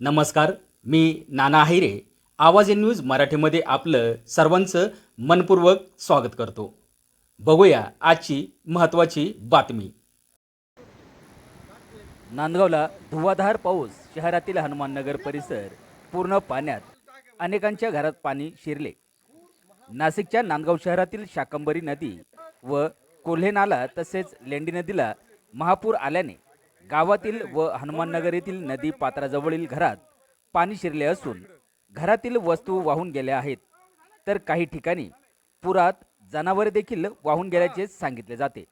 नमस्कार मी नाना हिरे आवाज in news मराठीमध्ये आपलं सर्वांचं मनपूर्वक स्वागत करतो. बघूया आजची महत्त्वाची बातमी. नांदगावला धुवाधार पाऊस शहरातील हनुमाननगर परिसर पूर्ण पाण्यात अनेकांच्या घरात पाणी शिरले. नाशिकच्या नांदगाव शहरातील शाकंबरी नदी व कोल्हे नाला तसेच लेंडी नदीला महापूर आल्याने गावातील व हनुमाननगर येथील नदी पात्राजवळील घरात पाणी शिरले असून घरातील वस्तू वाहून गेल्या आहेत. तर काही ठिकाणी पुरात जनावरे देखील वाहून गेल्याचे सांगितले जाते.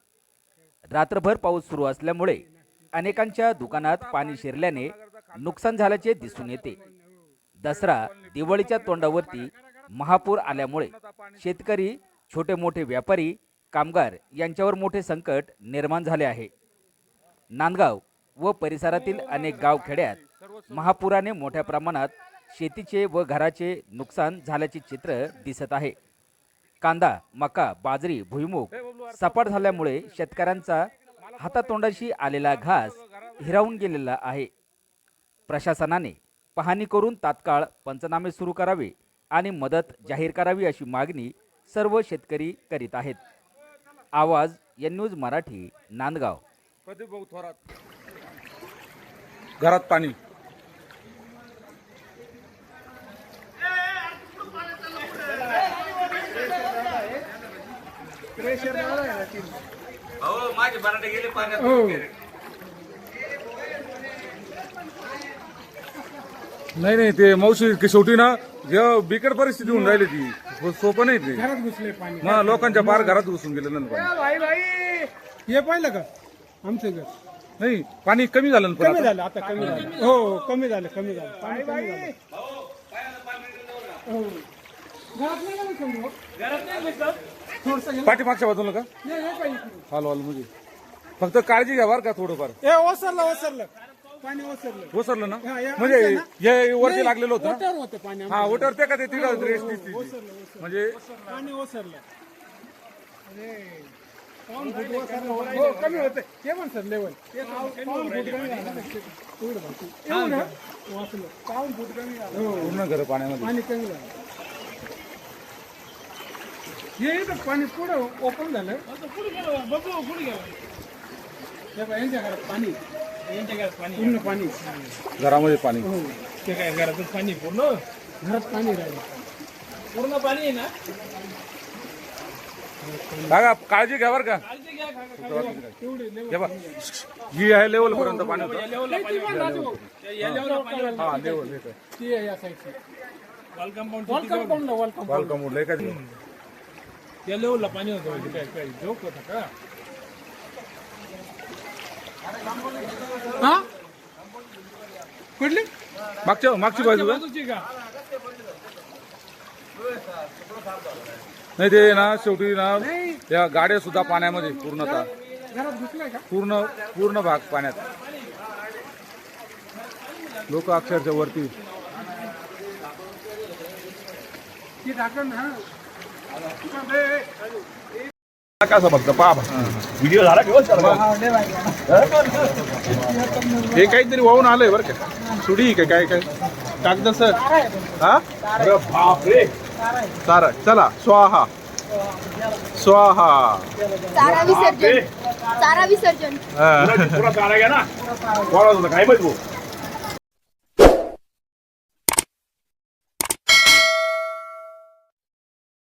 रात्रभर पाऊस सुरू असल्यामुळे अनेकांच्या दुकानात पाणी शिरल्याने नुकसान झाल्याचे दिसून येते. दसरा दिवाळीच्या तोंडावरती महापूर आल्यामुळे शेतकरी छोटे मोठे व्यापारी कामगार यांच्यावर मोठे संकट निर्माण झाले आहे. नांदगाव व परिसरातील अनेक गावखेड्यात महापुराने मोठ्या प्रमाणात शेतीचे व घराचे नुकसान झाल्याचे चित्र दिसत आहे. कांदा मका बाजरी भुईमुग सपाट झाल्यामुळे शेतकऱ्यांचा हातातोंडाशी आलेला घास हिरावून गेलेला आहे. प्रशासनाने पाहणी करून तात्काळ पंचनामे सुरू करावे आणि मदत जाहीर करावी अशी मागणी सर्व शेतकरी करीत आहेत. Awaaz N news Marathi Nandgaon. Pradeep भाऊ थोरात घरात पाणी. नाही नाही ते मावशी की शेवटी ना जेव्हा बिकट परिस्थिती होऊन राहिली ती. हो, सोपं नाही ते. घरात घुसले पाणी. मग लोकांच्या पार घरात घुसून गेलं ना पाणी भाई भाई. हे पाहिलं का? आमचं घर. नाही पाणी कमी झालं ना कमी. झालं आता कमी झालं हो हो, कमी झालं कमी झालं पाणी कमी झालं हो. घरात नाही गेलं समोर? थोडंसं गेलं. पाठीमागच्या बाजूला का नाही, नाही पाहिजे इकडे. हाल हाल म्हणजे फक्त काळजी घ्या बरं का थोडंफार ए ओसरलं ओसरलं पाणी ओसरलं ओसरलं ना हा, या- म्हणजे ना? हे वरती नाही, लागलेलं होतं ना? ओट्यावर होतं पाणी हा ओटर ते का ते तिथं रेस्ट ओसरलं म्हणजे पाणी ओसरलं हो कमी होतं. ते पण सर लेवल पाऊण फूट कमी झालं एवढं बाकी एवढं? वाचलं. पाऊण फूट कमी झालं. हो पूर्ण घर पाण्यामध्ये. पाणी कमी झालं. हे इथं पाणी पुढं ओपन झालं. पुढे गेलं बघू पुढे गेलं. यांच्या घरात पाणी. यांच्या घरात पाणी. पूर्ण पाणी. घरामध्ये पाणी. हो. ते काय घरातच पाणी पूर्ण? घरात पाणी राहिलं. पूर्ण पाणी आहे ना? काका काळजी घ्या बरं का. तेवढे हे बघ आहे लेवल पर्यंत पाणी हा लेवल आहे वॉल कंपाऊंड त्या लेवलला पाणी होतं काय काय जोक होता का हा? कुठली? मागच्या मागची बाजू का नाही ते ना शेवटी ना या गाड्या सुद्धा पाण्यामध्ये पूर्णतः. पूर्ण पूर्ण भाग पाण्यात. लोक अक्षरशः वरती. हा कसं फक्त पहा व्हिडिओ झाला? हे काहीतरी वाहून आलंय बरं का. सुडी काय काय काय? कागद सर. हा? बापरे. चारा चला स्वाहा. स्वाहा. चारा विसर्जन. चारा विसर्जन. हा. पुरा चारा घ्या ना. काय माहीत